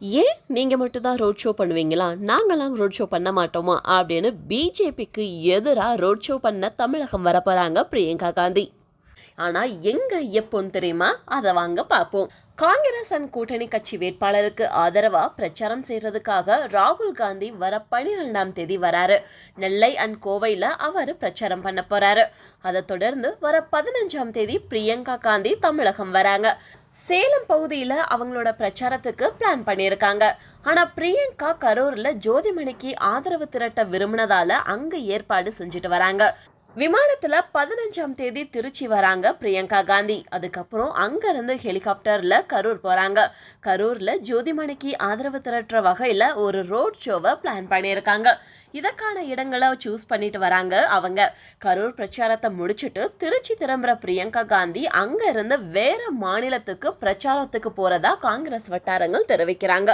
ஏன் நீங்கள் மட்டும் தான் ரோட் ஷோ பண்ணுவீங்களா? நாங்களாம் ரோட் ஷோ பண்ண மாட்டோமா? அப்படின்னு பிஜேபிக்கு எதிராக ரோட் ஷோ பண்ண தமிழகம் வரப்போகிறாங்க பிரியங்கா காந்தி. ஆனால் எங்கே எப்போன்னு தெரியுமா? அதை வாங்க பார்ப்போம். காங்கிரஸ் அண்ட் கூட்டணி கட்சி வேட்பாளருக்கு ஆதரவாக பிரச்சாரம் செய்கிறதுக்காக ராகுல் காந்தி வர பனிரெண்டாம் தேதி வராரு. நெல்லை அண்ட் கோவையில் அவர் பிரச்சாரம் பண்ண போகிறாரு அதை தொடர்ந்து வர பதினஞ்சாம் தேதி பிரியங்கா காந்தி தமிழகம் வராங்க. சேலம் பகுதியில் அவங்களோட பிரச்சாரத்துக்கு பிளான் பண்ணியிருக்காங்க. ஆனால் பிரியங்கா கரூரில் ஜோதிமணிக்கு ஆதரவு திரட்ட விரும்பினதால அங்கே ஏற்பாடு செஞ்சுட்டு வராங்க. விமானத்தில் பதினஞ்சாம் தேதி திருச்சி வராங்க பிரியங்கா காந்தி. அதுக்கப்புறம் அங்கேருந்து ஹெலிகாப்டரில் கரூர் போகிறாங்க கரூரில் ஜோதிமணிக்கு ஆதரவு திரட்டுற வகையில் ஒரு ரோட் ஷோவை பிளான் பண்ணியிருக்காங்க. இதற்கான இடங்களை சூஸ் பண்ணிட்டு வராங்க அவங்க. கரூர் பிரச்சாரத்தை முடிச்சுட்டு திருச்சி திரும்புற பிரியங்கா காந்தி அங்கேருந்து வேற மாநிலத்துக்கு பிரச்சாரத்துக்கு போகிறதா காங்கிரஸ் வட்டாரங்கள் தெரிவிக்கிறாங்க.